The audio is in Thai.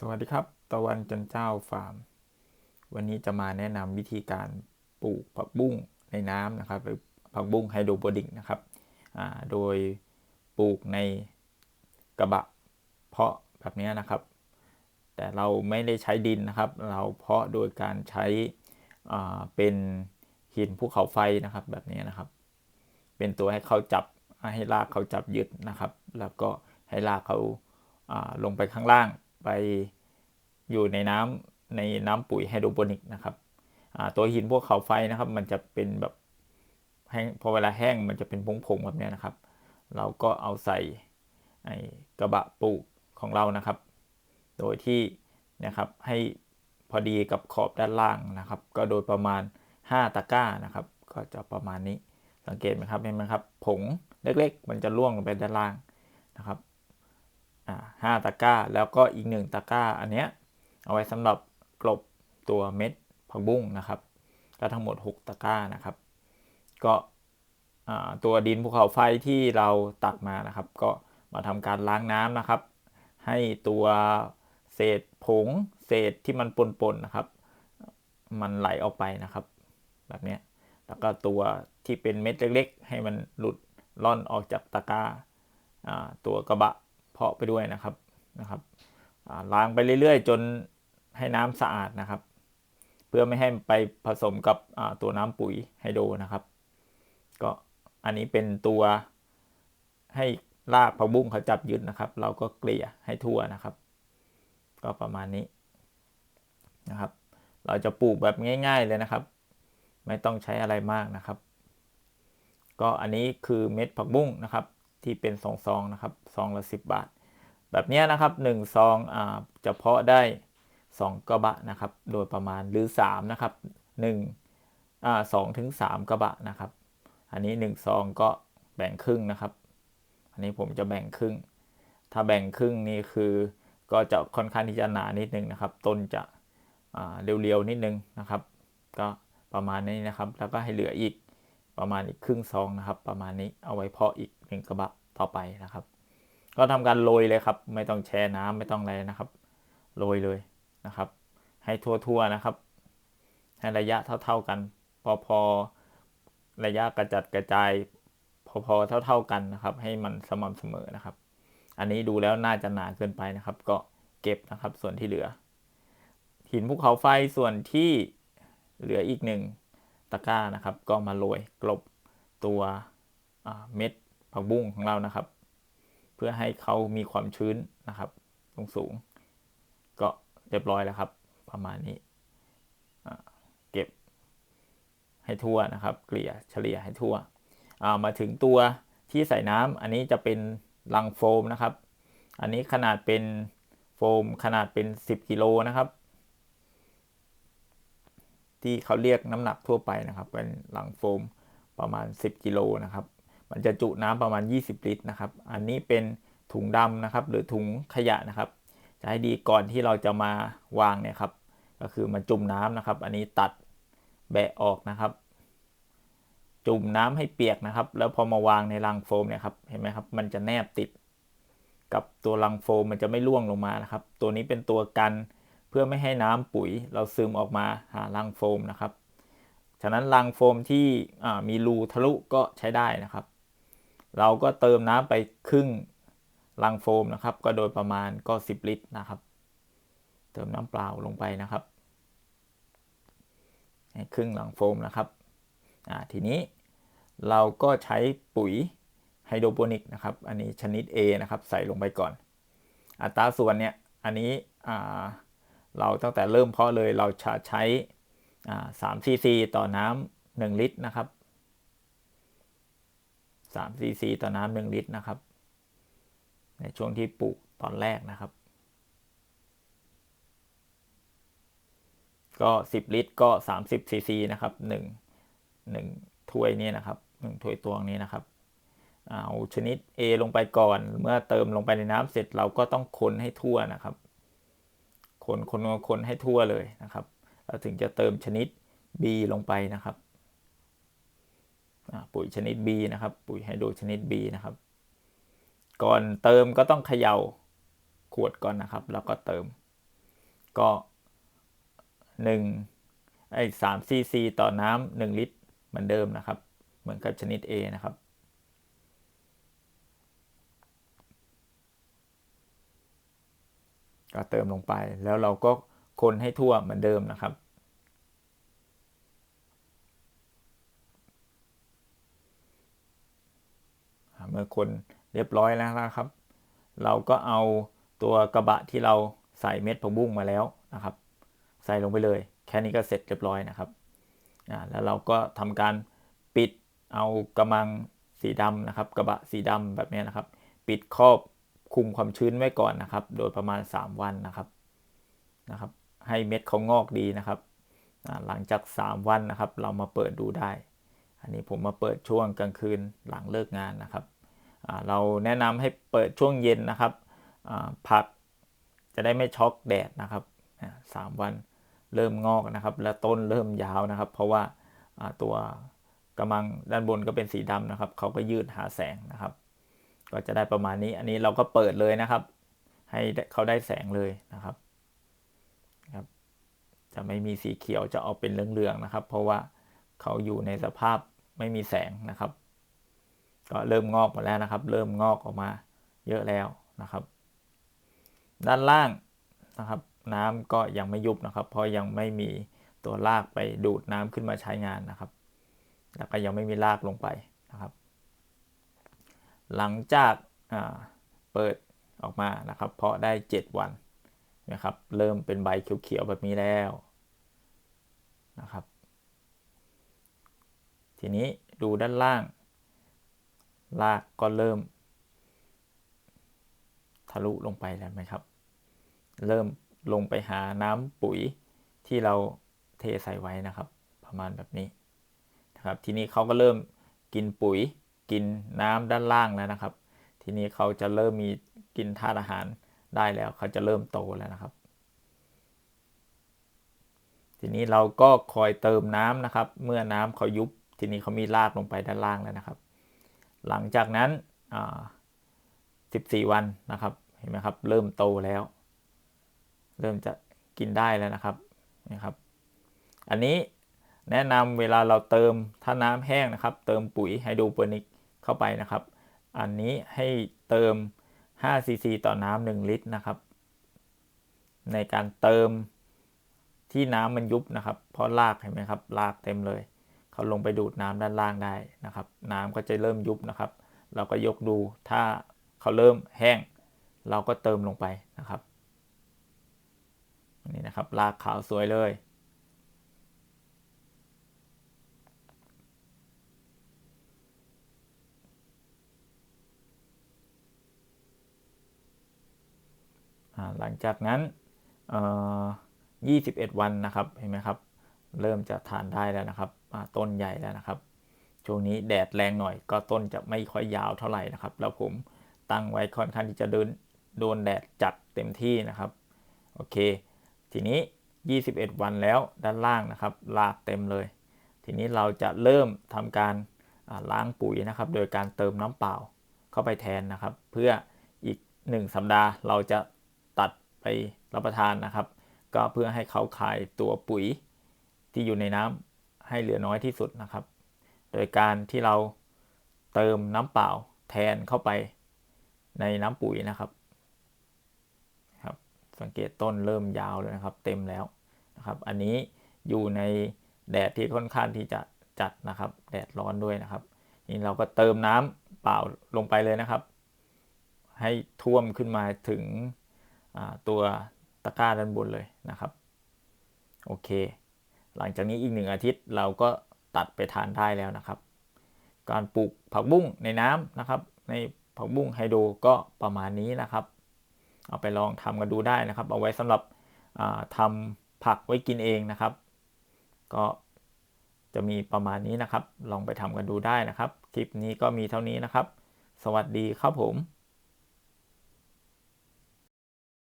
สวัสดีครับ ตะวันจันเจ้าฟาร์ม วันนี้จะมาแนะนำวิธีการปลูกผักบุ้งในน้ำนะครับหรือผักบุ้งไฮโดรโปนิกนะครับโดยปลูกในกระบะเพาะแบบนี้นะครับ แต่เราไม่ได้ใช้ดินนะครับ เราเพาะโดยการใช้เป็นหินภูเขาไฟนะครับแบบนี้นะครับ เป็นตัวให้เขาจับให้รากเขาจับยึดนะครับ แล้วก็ให้รากเขาลงไปข้างล่างไป อยู่ในน้ำในน้ำปุ๋ยไฮโดรโปนิกนะครับตัวหินพวกเขาไฟนะครับ มันจะเป็นแบบแห้งพอเวลาแห้งมันจะเป็นผงๆแบบนี้นะครับ เราก็เอาใส่กระบะปลูกของเรานะครับ โดยที่นะครับให้พอดีกับขอบด้านล่างนะครับ ก็โดยประมาณ 5 ตะกร้านะครับ ก็จะประมาณนี้สังเกตไหมครับเห็นไหมครับ ผงเล็กๆ มันจะร่วงลงไปด้านล่างนะครับห้าตะกร้า แล้วก็อีกหนึ่งตะกร้า อันเนี้ย เอาไว้สำหรับกลบตัวเม็ดผักบุ้งนะครับก็ทั้งหมด 6 ตะกร้านะครับ ก็ตัวดินภูเขาไฟที่เราตักมานะครับ ก็มาทำการล้างน้ำนะครับ ให้ตัวเศษผงเศษที่มันปนๆนะครับ มันไหลออกไปนะครับ แบบนี้แล้วก็ตัวที่เป็นเม็ดเล็ก ๆ ให้มันหลุดล่อนออกจากตะกร้าตัวกระบะเพาะไปด้วยนะครับนะครับล้างไปเรื่อย ๆ จน ให้น้ำสะอาดนะครับ เพื่อไม่ให้ไปผสมกับตัวน้ำปุ๋ยไฮโดรนะครับ ก็อันนี้เป็นตัวให้รากผักบุ้งเขาจับยึดนะครับ เราก็เกลี่ยให้ทั่วนะครับ ก็ประมาณนี้นะครับ เราจะปลูกแบบง่าย ๆเลยนะครับ ไม่ต้องใช้อะไรมากนะครับ ก็อันนี้คือเม็ดผักบุ้งนะครับ ที่เป็นซองซองนะครับซองละ10 บาท แบบนี้นะครับ1ซองอ่าจะเพาะได้ 2 กระบะนะครับ โดยประมาณหรือ 3 นะครับ1อ่าสถึง 3 กระบะนะครับ อันนี้1ซองก็แบ่งครึ่งนะครับ อันนี้ผมจะแบ่งครึ่ง ถ้าแบ่งครึ่งนี่คือก็จะค่อนข้างที่จะหนานิดนึงนะครับ ต้นจะเรียวๆนิดนึงนะครับ ก็ประมาณนี้นะครับ แล้วก็ให้เหลืออีกประมาณอีกครึ่งซองนะครับ ประมาณนี้เอาไว้เพาะอีกหนึ่งกระบะต่อไปนะครับ ก็ทำการโรยเลยครับ ไม่ต้องแช่น้ำไม่ต้องอะไรนะครับ โรยเลย นะครับ ให้ทั่วๆนะครับ ให้ระยะเท่า ๆกัน พอพอระยะกระจัดกระจาย พอๆเท่า ๆกันนะครับ ให้มันสม่ำเสมอนะครับ อันนี้ดูแล้วน่าจะหนาเกินไปนะครับ ก็เก็บนะครับส่วนที่เหลือ หินภูเขาไฟส่วนที่เหลืออีกหนึ่งตะกร้านะครับ ก็มาโรยกลบตัวเม็ดผักบุ้งของเรานะครับ เพื่อให้เขามีความชื้นนะครับสูงสูง เรียบร้อยแล้วครับ ประมาณนี้เก็บให้ทั่วนะครับ เกลี่ยเฉลี่ยให้ทั่วมาถึงตัวที่ใส่น้ำอันนี้จะเป็นลังโฟมนะครับ อันนี้ขนาดเป็นโฟมขนาดเป็น 10กิโลนะครับ ที่เขาเรียกน้ำหนักทั่วไปนะครับ เป็นลังโฟมประมาณ 10กิโลนะครับ มันจะจุน้ำประมาณ 20 ลิตรนะครับ อันนี้เป็นถุงดำนะครับ หรือถุงขยะนะครับ จะให้ดีก่อนที่เราจะมาวางเนี่ยครับ ก็คือมันจุ่มน้ำนะครับ อันนี้ตัดแบะออกนะครับ จุ่มน้ำให้เปียกนะครับ แล้วพอมาวางในรังโฟมเนี่ยครับเห็นไหมครับ มันจะแนบติด กับตัวรังโฟมมันจะไม่ร่วงลงมานะครับ ตัวนี้เป็นตัวกันเพื่อไม่ให้น้ำปุ๋ย เราซึมออกมาหารังโฟมนะครับ ฉะนั้นรังโฟมที่มีรูทะลุก็ใช้ได้นะครับ เราก็เติมน้ำไปครึ่ง รังโฟมนะครับ ก็โดยประมาณก็ 10 ลิตรนะครับ เติมน้ำเปล่าลงไปนะครับให้ครึ่งรังโฟมนะครับทีนี้เราก็ใช้ปุ๋ยไฮโดรโปนิกนะครับ อันนี้ชนิด A นะครับ ใส่ลงไปก่อน อัตราส่วนเนี่ย อันนี้เราตั้งแต่เริ่มเพาะเลยเราจะใช้สามซีซีต่อน้ำหนึ่งลิตรนะครับสามซีซีต่อน้ำหนึ่งลิตรนะครับ ในช่วงที่ปลูกตอนแรกนะครับ ก็สิบลิตรก็สามสิบซีซีนะครับหนึ่งหนึ่งถ้วยนี้นะครับหนึ่งถ้วยตวงนี้นะครับเอาชนิด A ลงไปก่อน เมื่อเติมลงไปในน้ำเสร็จเราก็ต้องคนให้ทั่วนะครับ คนคนคนให้ทั่วเลยนะครับเราถึงจะเติมชนิด B ลงไปนะครับปุ๋ยชนิด B นะครับ ปุ๋ยไฮโดรชนิด B นะครับ ก่อนเติมก็ต้องเขย่าขวดก่อนนะครับ แล้วก็เติม ก็1ไอ้3ซีซีต่อน้ำ1ลิตรเหมือนเดิมนะครับ เหมือนกับชนิด A นะครับก็เติมลงไปแล้วเราก็คนให้ทั่วเหมือนเดิมนะครับ เมื่อคน เรียบร้อยแล้วนะครับ เราก็เอาตัวกระบะที่เราใส่เม็ดผักบุ้งมาแล้วนะครับ ใส่ลงไปเลย แค่นี้ก็เสร็จเรียบร้อยนะครับแล้วเราก็ทำการปิดเอากระมังสีดำนะครับ กระบะสีดำแบบนี้นะครับ ปิดครอบคุมความชื้นไว้ก่อนนะครับ โดยประมาณ 3 วันนะครับนะครับ ให้เม็ดเขางอกดีนะครับหลังจาก 3 วันนะครับ เรามาเปิดดูได้ อันนี้ผมมาเปิดช่วงกลางคืนหลังเลิกงานนะครับ เราแนะนำให้เปิดช่วงเย็นนะครับผักจะได้ไม่ช็อกแดดนะครับสามวันเริ่มงอกนะครับ และต้นเริ่มยาวนะครับ เพราะว่าตัวกำมังด้านบนก็เป็นสีดำนะครับเขาก็ยืดหาแสงนะครับ ก็จะได้ประมาณนี้อันนี้เราก็เปิดเลยนะครับ ให้เขาได้แสงเลยนะครับครับ จะไม่มีสีเขียวจะออกเป็นเหลืองๆนะครับ เพราะว่าเขาอยู่ในสภาพไม่มีแสงนะครับ ก็เริ่มงอกมาแล้วนะครับ เริ่มงอกออกมาเยอะแล้วนะครับ ด้านล่างนะครับ น้ำก็ยังไม่ยุบนะครับ เพราะยังไม่มีตัวรากไปดูดน้ำขึ้นมาใช้งานนะครับ แล้วก็ยังไม่มีรากลงไปนะครับ หลังจากเปิดออกมานะครับ เพราะได้ 7 วันนะครับ เริ่มเป็นใบเขียวๆแบบนี้แล้วนะครับ ทีนี้ดูด้านล่าง ลากก็เริ่ม ทะลุลงไปแล้วไหมครับ เริ่มลงไปหาน้ำปุ๋ยที่เราเทใส่ไว้นะครับ ประมาณแบบนี้นะครับ ทีนี้เขาก็เริ่มกินปุ๋ย กินน้ำด้านล่างแล้วนะครับ ทีนี้เขาจะเริ่มมีกินธาตุอาหารได้แล้วเขาจะเริ่มโตแล้วนะครับ ทีนี้เราก็คอยเติมน้ำนะครับ เมื่อน้ำเขายุบ ทีนี้เขามีรากลงไปด้านล่างแล้วนะครับ หลังจากนั้น 14 วันนะครับ เห็นไหมครับ เริ่มโตแล้ว เริ่มจะกินได้แล้วนะครับนะครับ อันนี้แนะนำเวลาเราเติมถ้าน้ำแห้งนะครับ เติมปุ๋ยไฮโดรโปนิกเข้าไปนะครับ อันนี้ให้เติม5ซีซีต่อน้ำ1ลิตรนะครับ ในการเติมที่น้ำมันยุบนะครับ เพราะรากเห็นไหมครับรากเต็มเลย เขาลงไปดูดน้ำด้านล่างได้นะครับ น้ำก็จะเริ่มยุบนะครับ เราก็ยกดูถ้าเขาเริ่มแห้ง เราก็เติมลงไปนะครับนี่นะครับลากขาวสวยเลยหลังจากนั้น 21 วันนะครับ เห็นไหมครับ เริ่มจะทานได้แล้วนะครับต้นใหญ่แล้วนะครับ ช่วงนี้แดดแรงหน่อย ก็ต้นจะไม่ค่อยยาวเท่าไหร่นะครับ แล้วผมตั้งไว้ค่อนข้างที่จะเดินโดนแดดจัดเต็มที่นะครับ โอเค ทีนี้ 21 วันแล้วด้านล่างนะครับลากเต็มเลย ทีนี้เราจะเริ่มทำการล้างปุ๋ยนะครับ โดยการเติมน้ำเปล่าเข้าไปแทนนะครับ เพื่ออีก 1 สัปดาห์เราจะตัดไปรับประทานนะครับ ก็เพื่อให้เขาขายตัวปุ๋ย ที่อยู่ในน้ำให้เหลือน้อยที่สุดนะครับ โดยการที่เราเติมน้ำเปล่าแทนเข้าไปในน้ำปุ๋ยนะครับครับ สังเกตต้นเริ่มยาวเลยนะครับ เต็มแล้วนะครับ อันนี้อยู่ในแดดที่ค่อนข้างที่จะจัดนะครับ แดดร้อนด้วยนะครับ นี่เราก็เติมน้ำเปล่าลงไปเลยนะครับ ให้ท่วมขึ้นมาถึงตัวตะกร้าด้านบนเลยนะครับ โอเค หลังจากนี้อีกหนึ่งอาทิตย์เราก็ตัดไปทานได้แล้วนะครับ การปลูกผักบุ้งในน้ำนะครับ ในผักบุ้งไฮโดรก็ประมาณนี้นะครับ เอาไปลองทำกันดูได้นะครับ เอาไว้สำหรับทำผักไว้กินเองนะครับ ก็จะมีประมาณนี้นะครับ ลองไปทำกันดูได้นะครับ คลิปนี้ก็มีเท่านี้นะครับ สวัสดีครับผม